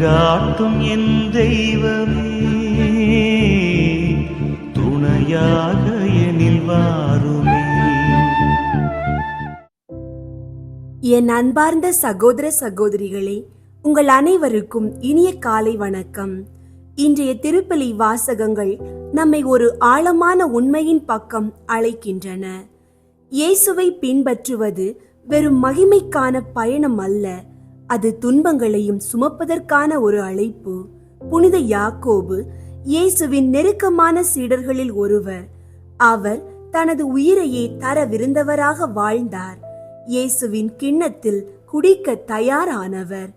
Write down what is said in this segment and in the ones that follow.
வழிகாட்டும் என் தெய்வமே. துணையாக எனில் வாருமே. என் அன்பார்ந்த சகோதர சகோதரிகளே உங்கள் அனைவருக்கும் இனிய காலை வணக்கம். இன்றைய திருப்பலி வாசகங்கள் நம்மை ஒரு ஆழமான உண்மையின் பக்கம் அழைக்கின்றன. இயேசுவை பின்பற்றுவது வெறும் மகிமைக்கான பயணம் அல்ல அது துன்பங்களையும் சுமப்பதற்கான ஒரு அழைப்பு. புனித யாக்கோபு இயேசுவின் நெருக்கமான சீடர்களில் ஒருவர். அவர் தனது உயிரையே தரவிருந்தவராக வாழ்ந்தார். இயேசுவின் கிண்ணத்தில் குடிக்க தயாரானவர்.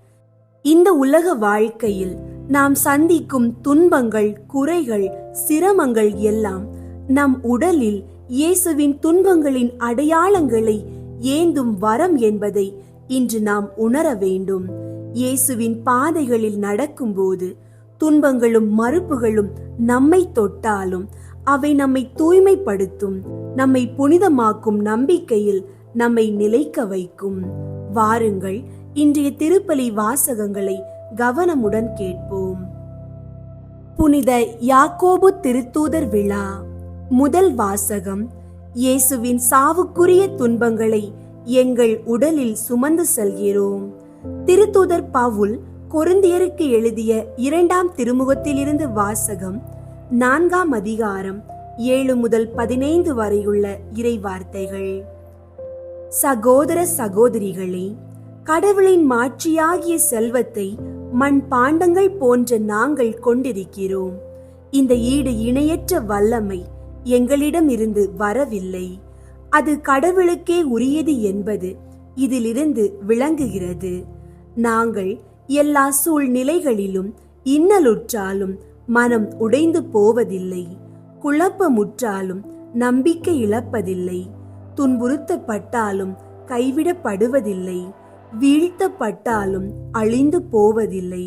இந்த உலக வாழ்க்கையில் நாம் சந்திக்கும் துன்பங்கள் குறைகள் சிரமங்கள் எல்லாம் நம் உடலில் இயேசுவின் துன்பங்களின் அடையாளங்களை ஏந்தும் வரம் என்பதை இன்று நாம் உணர வேண்டும். இயேசுவின் பாதைகளில் நடக்கும்போது துன்பங்களும் மறுப்புகளும் நம்மை தொட்டாலும் அவை நம்மை தூய்மைப்படுத்தும். நம்மை புனிதமாக்கும் நம்பிக்கையில் நம்மை நிலைக்க வைக்கும். வாருங்கள் இன்றைய திருப்பலி வாசகங்களை கவனமுடன் கேட்போம். புனித யாக்கோபு திருத்தூதர் விழா. முதல் வாசகம் இயேசுவின் சாவுக்குரிய துன்பங்களை எங்கள் உடலில் சுமந்து செல்கிறோம். திருத்தூதர் பவுல் கொருந்தியருக்கு எழுதிய இரண்டாம் திருமுகத்திலிருந்து வாசகம் நான்காம் அதிகாரம் ஏழு முதல் பதினைந்து வரையுள்ள இறைவார்த்தைகள். சகோதர சகோதரிகளே கடவுளின் மாட்சியாகிய செல்வத்தை மண் பாண்டங்கள் போன்ற நாங்கள் கொண்டிருக்கிறோம். இந்த ஈடு இணையற்ற வல்லமை எங்களிடம் இருந்து வரவில்லை. அது கடவுளுக்கே உரியது என்பது இதிலிருந்து விளங்குகிறது. நாங்கள் எல்லா சூழ்நிலைகளிலும் இன்னலுற்றாலும் மனம் உடைந்து போவதில்லை. குழப்பமுற்றாலும் நம்பிக்கை இழப்பதில்லை. துன்புறுத்தப்பட்டாலும் கைவிடப்படுவதில்லை. வீழ்த்தப்பட்டாலும் அழிந்து போவதில்லை.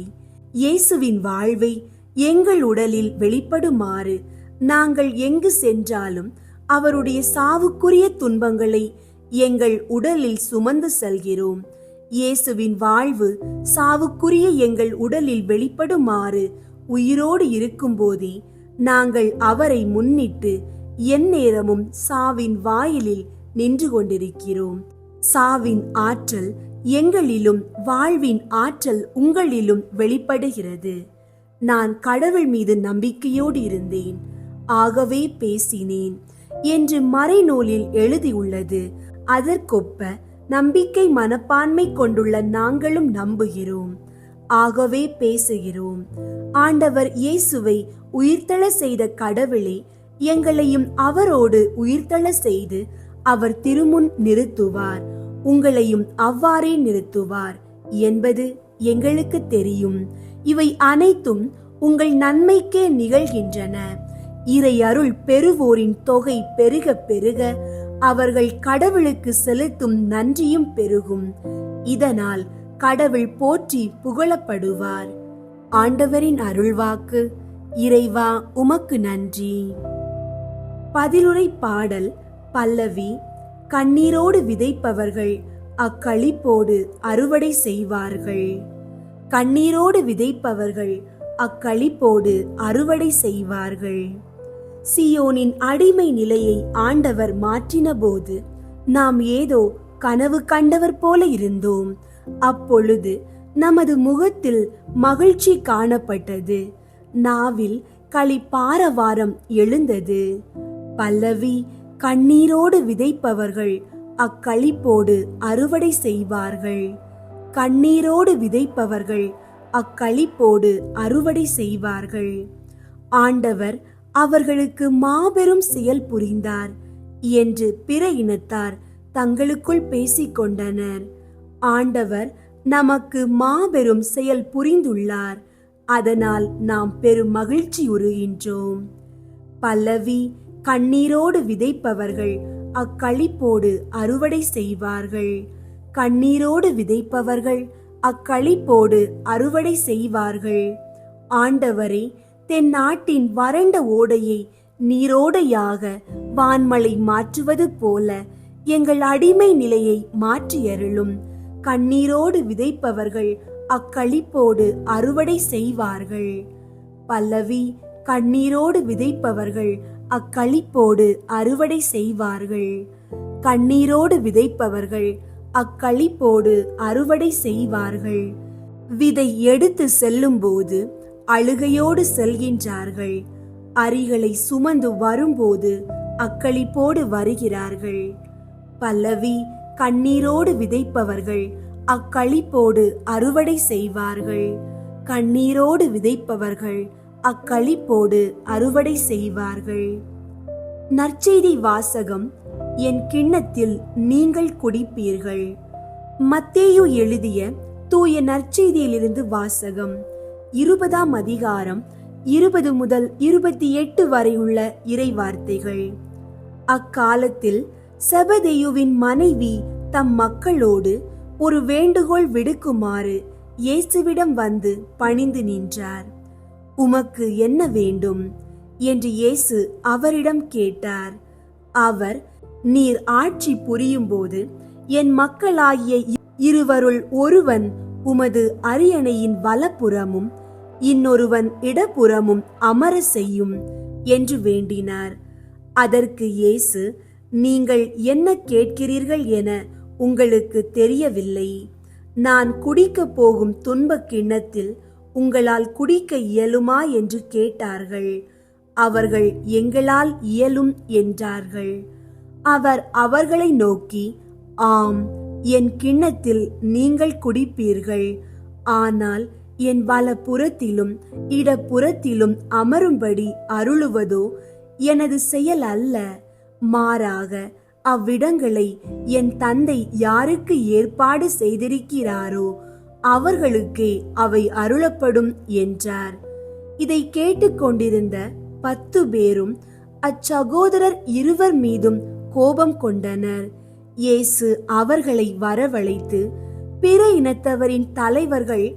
இயேசுவின் வாழ்வை எங்கள் உடலில் வெளிப்படுமாறு நாங்கள் எங்கு சென்றாலும் அவருடைய சாவுக்குரிய துன்பங்களை எங்கள் உடலில் சுமந்து செல்கிறோம். இயேசுவின் வாழ்வு சாவுக்குரிய எங்கள் உடலில் வெளிப்படுமாறு உயிரோடு இருக்கும்போதே நாங்கள் அவரை முன்னிட்டு எந்நேரமும் சாவின் வாயிலில் நின்று கொண்டிருக்கிறோம். சாவின் ஆற்றல் எங்களிலும் வாழ்வின் ஆற்றல் உங்களிலும் வெளிப்படுகிறது. நான் கடவுள் மீது நம்பிக்கையோடு இருந்தேன். ஆகவே பேசினேன். என்று மறைநூலில் எழுதியுள்ளது. அதற்கொப்ப நம்பிக்கை மனப்பான்மை கொண்டுள்ள நாங்களும் நம்புகிறோம். ஆகவே பேசுகிறோம். ஆண்டவர் இயேசுவை உயிர்த்தள செய்த கடவுளே எங்களையும் அவரோடு உயிர்த்தள செய்து அவர் திருமுன் நிறுத்துவார். உங்களையும் அவ்வாறே நிறுத்துவார். என்பது எங்களுக்கு தெரியும். இவை அனைத்தும் உங்கள் நன்மைக்கே நிகழ்கின்றன. இறை அருள் பெறுவோரின் தொகை பெருக பெருக அவர்கள் கடவுளுக்கு செலுத்தும் நன்றியும் பெருகும். இதனால் கடவுள் போற்றி புகழப்படுவார். ஆண்டவரின் அருள்வாக்கு இறைவா உமக்கு நன்றி. பதிலுரை பாடல் பல்லவி கண்ணீரோடு விதைப்பவர்கள் அக்களிப்போடு அறுவடை செய்வார்கள். கண்ணீரோடு விதைப்பவர்கள் அக்களிப்போடு அறுவடை செய்வார்கள். சியோனின் அடிமை நிலையை ஆண்டவர் மாற்றின போது நாம் ஏதோ கனவு கண்டவர் போல இருந்தோம். அப்பொழுது நமது முகத்தில் மகிழ்ச்சி காணப்பட்டது. நாவில் களி பாரவாரம் எழுந்தது. பல்லவி கண்ணீரோடு விதைப்பவர்கள் அக்களிப்போடு அறுவடை செய்வார்கள். கண்ணீரோடு விதைப்பவர்கள் அக்களிப்போடு அறுவடை செய்வார்கள். ஆண்டவர் அவர்களுக்கு மாபெரும் செயல் புரிந்தார் என்று பிற இனத்தார் தங்களுக்குள் பேசிக்கொண்டனர். ஆண்டவர் நமக்கு மாபெரும் செயல் புரிந்துள்ளார். அதனால் நாம் பெரும் மகிழ்ச்சியுறுகின்றோம் பல்லவி கண்ணீரோடு விதைப்பவர்கள் அக்களிப்போடு அறுவடை செய்வார்கள். கண்ணீரோடு விதைப்பவர்கள் அக்களிப்போடு அறுவடை செய்வார்கள். ஆண்டவரே தென் நாட்டின் வறண்ட ஓடையை நீரோடையாக வான்மலை மாற்றுவது போல எங்கள் அடிமை நிலையை மாற்றியருளும். கண்ணீரோடு விதைப்பவர்கள் அக்களிப்போடு அறுவடை செய்வார்கள். பல்லவி கண்ணீரோடு விதைப்பவர்கள் அக்களிப்போடு அறுவடை செய்வார்கள். கண்ணீரோடு விதைப்பவர்கள் அக்களிப்போடு அறுவடை செய்வார்கள். விதை எடுத்து செல்லும்போது அழுகையோடு செல்கின்றார்கள். அரிகளை சுமந்து வரும்போது அக்களிப்போடு வருகிறார்கள். பல்லவி கண்ணீரோடு விதைப்பவர்கள் அக்களிப்போடு அறுவடை செய்வார்கள். கண்ணீரோடு விதைப்பவர்கள் அக்களிப்போடு அறுவடை செய்வார்கள். நற்செய்தி வாசகம் என் கிண்ணத்தில் நீங்கள் குடிப்பீர்கள். மத்தேயு எழுதிய தூய நற்செய்தியிலிருந்து வாசகம் இருபதாம் அதிகாரம் இருபது முதல் இருபத்தி எட்டு வரை உள்ள இறைவார்த்தைகள். அக்காலத்தில் செபதேயுவின் மனைவி தம் மக்களோடு ஒரு வேண்டுகோள் விடுக்குமாறு இயேசுவிடம் வந்து பணிந்து நின்றார். உமக்கு என்ன வேண்டும்? என்று இயேசு அவரிடம் கேட்டார். அவர் நீர் ஆட்சி புரியும்போது என் மக்களாகிய இ- இருவருள் ஒருவன் உமது அரியணையின் வலப்புறமும் இன்னொருவன் இடப்புறமும் அமர செய்யும் என்று வேண்டினார். அதற்கு இயேசு நீங்கள் என்ன கேட்கிறீர்கள் என உங்களுக்கு தெரியவில்லை. நான் குடிக்கப் போகும் துன்பக் கிண்ணத்தில் உங்களால் குடிக்க இயலுமா? என்று கேட்டார்கள். அவர்கள் எங்களால் இயலும் என்றார்கள். அவர் அவர்களை நோக்கி ஆம் என் கிண்ணத்தில் நீங்கள் குடிப்பீர்கள். ஆனால் என் வலப்புறத்திலும் இடப்புறத்திலும் அமரும்படி அருளுவதோ எனது செயல் அல்ல. மாறாக அவ்விடங்களை என் தந்தை யாருக்கு ஏற்பாடு செய்திருக்கிறாரோ அவர்களுக்கே அவை அருளப்படும் என்றார். இதை கேட்டுக்கொண்டிருந்த பத்து பேரும் அச்சகோதரர் இருவர் மீதும் கோபம் கொண்டனர். இயேசு அவர்களை வரவழைத்து பிற இனத்தவரின் தலைவர்கள்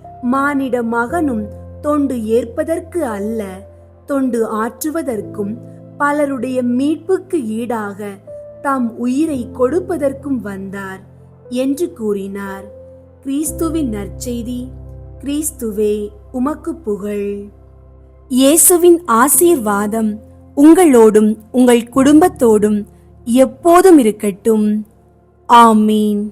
மானிட மகனும் தொண்டு ஏற்பதற்கு அல்ல. தொண்டு ஆற்றுவதற்கும் பலருடைய மீட்புக்கு ஈடாக தம் உயிரை கொடுப்பதற்கும் வந்தார் என்று கூறினார். கிறிஸ்துவின் நற்செய்தி கிறிஸ்துவே உமக்கு புகழ். இயேசுவின் ஆசீர்வாதம் உங்களோடும் உங்கள் குடும்பத்தோடும் எப்போதும் இருக்கட்டும். ஆமீன்.